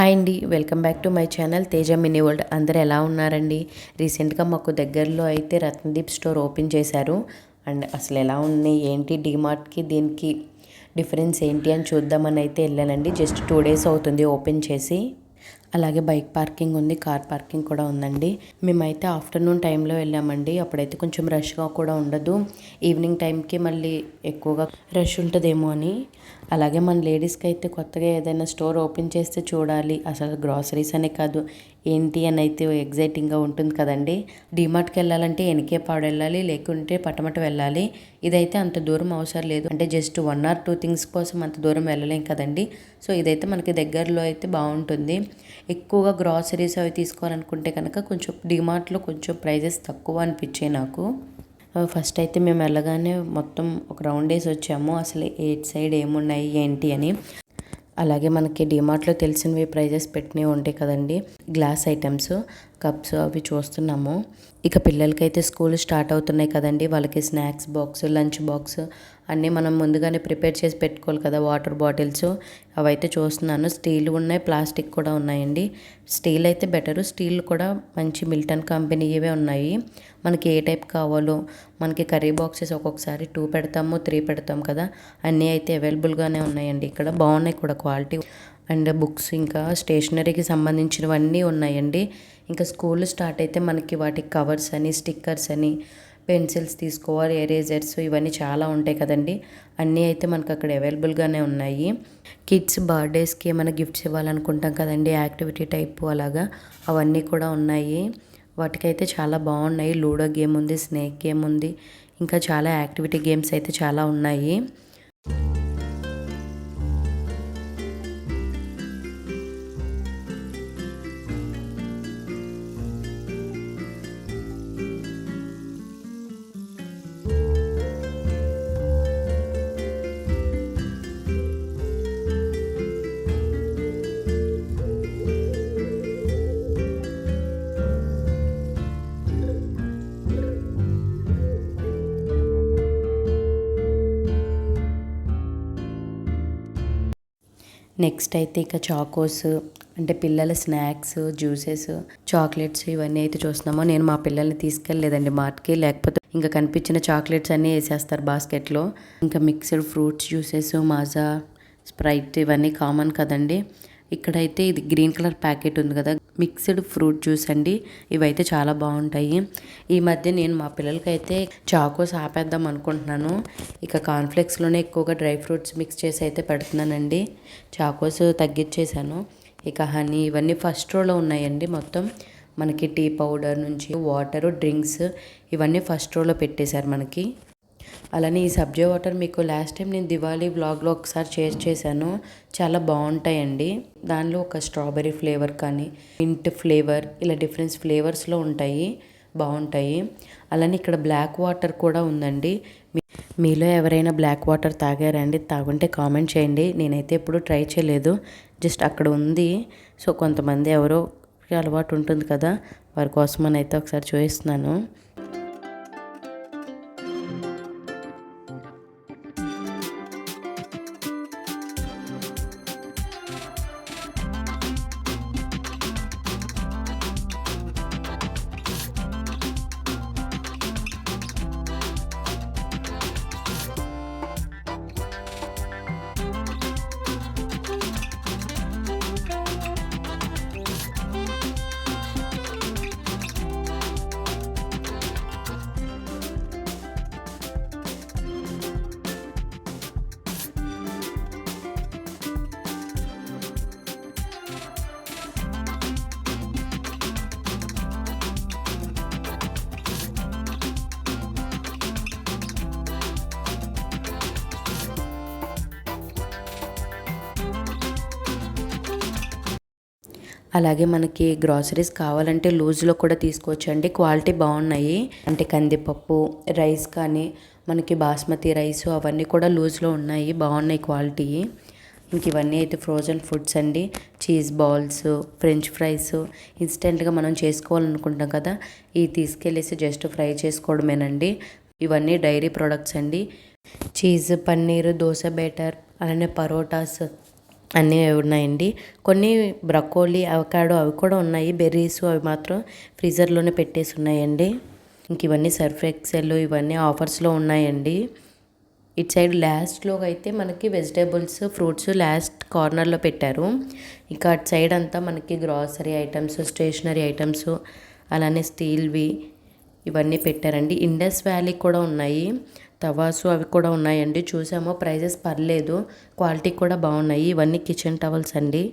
Hi అండి. Welcome back to my channel Teja mini world. అందరు ఎలా ఉన్నారండి? రీసెంట్గా మాకు దగ్గరలో అయితే రత్నదీప్ స్టోర్ ఓపెన్ చేశారు. అండ్ అసలు ఎలా ఉన్నాయి? ఏంటి? డిమార్ట్కి దీనికి డిఫరెన్స్ ఏంటి అని చూద్దామని అయితే వెళ్ళానండి. జస్ట్ టూ డేస్ అవుతుంది ఓపెన్ చేసి. అలాగే బైక్ పార్కింగ్ ఉంది కార్ పార్కింగ్ కూడా ఉందండి. మేమైతే ఆఫ్టర్నూన్ టైంలో వెళ్ళామండి. అప్పుడైతే కొంచెం రష్గా కూడా ఉండదు. ఈవినింగ్ టైంకి మళ్ళీ ఎక్కువగా రష్ ఉంటుందేమో అని. అలాగే మన లేడీస్కి అయితే కొత్తగా ఏదైనా స్టోర్ ఓపెన్ చేస్తే చూడాలి. అసలు గ్రాసరీస్ అనే కాదు. ఏంటి అని అయితే ఎగ్జైటింగ్గా ఉంటుంది కదండి. డిమార్ట్కి వెళ్ళాలంటే వెనకే పాడు వెళ్ళాలి లేకుంటే పటమట వెళ్ళాలి. ఇదైతే అంత దూరం అవసరం లేదు. అంటే just one or two things కోసం అంత దూరం వెళ్ళలేం కదండి. సో ఇదైతే మనకి దగ్గరలో అయితే బాగుంటుంది. ఎక్కువగా గ్రాసరీస్ అవి తీసుకోవాలనుకుంటే కనుక కొంచెం డిమార్ట్లో కొంచెం ప్రైజెస్ తక్కువ అనిపించాయి నాకు. ఫస్ట్ అయితే మేము వెళ్ళగానే మొత్తం ఒక రౌండ్ వేసి వచ్చాము. అసలు ఎయిట్ సైడ్ ఏమున్నాయి ఏంటి అని. అలాగే మనకి డిమార్ట్లో తెలిసినవి ప్రైజెస్ పెట్టినవి ఉంటాయి కదండి. గ్లాస్ ఐటమ్స్ కప్స్ అవి చూస్తున్నాము. ఇక పిల్లలకైతే స్కూల్ స్టార్ట్ అవుతున్నాయి కదండి. వాళ్ళకి స్నాక్స్ బాక్స్ లంచ్ బాక్స్ అన్నీ మనం ముందుగానే ప్రిపేర్ చేసి పెట్టుకోవాలి కదా. వాటర్ బాటిల్స్ అవైతే చూస్తున్నాను. స్టీల్ ఉన్నాయి ప్లాస్టిక్ కూడా ఉన్నాయండి. స్టీల్ అయితే బెటరు. స్టీల్ కూడా మంచి మిల్టన్ కంపెనీ ఇవే ఉన్నాయి. మనకి ఏ టైప్ కావాలో మనకి కర్రీ బాక్సెస్ ఒక్కొక్కసారి టూ పెడతాము త్రీ పెడతాం కదా. అన్నీ అయితే అవైలబుల్గానే ఉన్నాయండి ఇక్కడ. బాగున్నాయి కూడా క్వాలిటీ. అండ్ బుక్స్ ఇంకా స్టేషనరీకి సంబంధించినవన్నీ ఉన్నాయండి. ఇంకా స్కూల్ స్టార్ట్ అయితే మనకి వాటి కవర్స్ అని స్టిక్కర్స్ అని పెన్సిల్స్ తీసుకోవాలి ఎరేజర్స్ ఇవన్నీ చాలా ఉంటాయి కదండి. అన్నీ అయితే మనకు అక్కడ అవైలబుల్గానే ఉన్నాయి. కిడ్స్ బర్త్డేస్కి ఏమైనా గిఫ్ట్స్ ఇవ్వాలనుకుంటాం కదండి యాక్టివిటీ టైప్ అలాగా అవన్నీ కూడా ఉన్నాయి. వాటికైతే చాలా బాగున్నాయి. లూడో గేమ్ ఉంది స్నేక్ గేమ్ ఉంది ఇంకా చాలా యాక్టివిటీ గేమ్స్ అయితే చాలా ఉన్నాయి. నెక్స్ట్ అయితే ఇక చాకోస్ అంటే పిల్లల స్నాక్స్ జ్యూసెస్ చాక్లెట్స్ ఇవన్నీ అయితే చూస్తున్నామో. నేను మా పిల్లల్ని తీసుకెళ్ళలేదండి మార్ట్కి. లేకపోతే ఇంకా కనిపించిన చాక్లెట్స్ అన్నీ వేసేస్తారు బాస్కెట్లో. ఇంకా mixed fruits juices Maaza Sprite ఇవన్నీ కామన్ కదండి. ఇక్కడైతే ఇది గ్రీన్ కలర్ ప్యాకెట్ ఉంది కదా మిక్స్డ్ ఫ్రూట్ జ్యూస్ అండి. ఇవైతే చాలా బాగుంటాయి. ఈ మధ్య నేను మా పిల్లలకైతే చాకోస్ ఆపేద్దాం అనుకుంటున్నాను. ఇక కాన్ఫ్లెక్స్లోనే ఎక్కువగా డ్రై ఫ్రూట్స్ మిక్స్ చేసి అయితే పెడుతున్నానండి. చాకోస్ తగ్గించేశాను ఇక హనీ ఇవన్నీ ఫస్ట్ రోలో ఉన్నాయండి మొత్తం. మనకి టీ పౌడర్ నుంచి వాటరు డ్రింక్స్ ఇవన్నీ ఫస్ట్ రోలో పెట్టేశారు మనకి. అలానే ఈ సబ్జీ వాటర్ మీకు లాస్ట్ టైం నేను దివాళీ బ్లాగ్లో ఒకసారి చేసి చేశాను. చాలా బాగుంటాయండి. దానిలో ఒక స్ట్రాబెర్రీ ఫ్లేవర్ కానీ మింట్ ఫ్లేవర్ ఇలా డిఫరెన్స్ ఫ్లేవర్స్లో ఉంటాయి. బాగుంటాయి. అలానే ఇక్కడ బ్లాక్ వాటర్ కూడా ఉందండి. మీలో ఎవరైనా బ్లాక్ వాటర్ తాగారండి తాగుంటే కామెంట్ చేయండి. నేనైతే ఎప్పుడు ట్రై చేయలేదు. జస్ట్ అక్కడ ఉంది. సో కొంతమంది ఎవరో అలవాటు ఉంటుంది కదా వారి కోసం అని అయితే ఒకసారి చూపిస్తున్నాను. అలాగే మనకి గ్రాసరీస్ కావాలంటే లూజ్లో కూడా తీసుకోవచ్చండి. క్వాలిటీ బాగున్నాయి. అంటే కందిపప్పు రైస్ కానీ మనకి బాస్మతి రైస్ అవన్నీ కూడా లూజ్లో ఉన్నాయి. బాగున్నాయి క్వాలిటీ. ఇంక ఇవన్నీ అయితే ఫ్రోజన్ ఫుడ్స్ అండి. చీజ్ బాల్స్ ఫ్రెంచ్ ఫ్రైస్ ఇన్స్టెంట్గా మనం చేసుకోవాలనుకుంటాం కదా. ఇవి తీసుకెళ్ళేసి జస్ట్ ఫ్రై చేసుకోవడమేనండి. ఇవన్నీ డైరీ ప్రొడక్ట్స్ అండి. చీజ్ పన్నీర్ దోశ బేటర్ అలానే పరోటాస్ అన్నీ ఉన్నాయండి. కొన్ని బ్రకోలీ అవకాడో అవి కూడా ఉన్నాయి. బెర్రీస్ అవి మాత్రం ఫ్రీజర్లోనే పెట్టేసి ఉన్నాయండి. ఇంక ఇవన్నీ సర్ఫ్ ఎక్సెల్ ఇవన్నీ ఆఫర్స్లో ఉన్నాయండి. ఇటు సైడ్ లాస్ట్లో అయితే మనకి వెజిటేబుల్స్ ఫ్రూట్స్ లాస్ట్ కార్నర్లో పెట్టారు. ఇంకా అటు సైడ్ అంతా మనకి గ్రాసరీ ఐటమ్స్ స్టేషనరీ ఐటమ్స్ అలానే స్టీల్వి ఇవన్నీ పెట్టారండి. ఇండస్ వ్యాలీ కూడా ఉన్నాయి. టవాసు అవి కూడా ఉన్నాయండి. చూసామో ప్రైజెస్ పర్లేదు. క్వాలిటీ కూడా బాగున్నాయి. ఇవన్నీ కిచెన్ టవల్స్ అండి.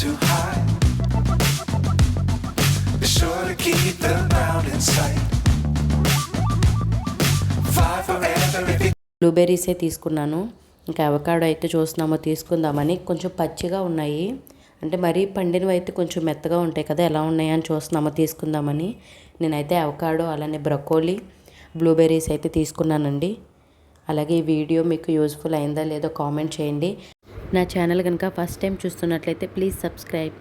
Too high. Be sure to keep the ground in sight. Fly forever if you బ్లూబెర్రీసే తీసుకున్నాను. ఇంకా అవకాడో అయితే చూస్తున్నామో తీసుకుందామని. కొంచెం పచ్చిగా ఉన్నాయి. అంటే మరీ పండినవి అయితే కొంచెం మెత్తగా ఉంటాయి కదా ఎలా ఉన్నాయని అని చూస్తున్నామో తీసుకుందామని. నేనైతే అవకాడో అలానే బ్రకోలీ బ్లూబెర్రీస్ అయితే తీసుకున్నానండి. అలాగే ఈ వీడియో మీకు యూజ్ఫుల్ అయిందా లేదో కామెంట్ చేయండి. నా ఛానల్ కనుక ఫస్ట్ టైం చూస్తున్నట్లయితే ప్లీజ్ సబ్స్క్రైబ్.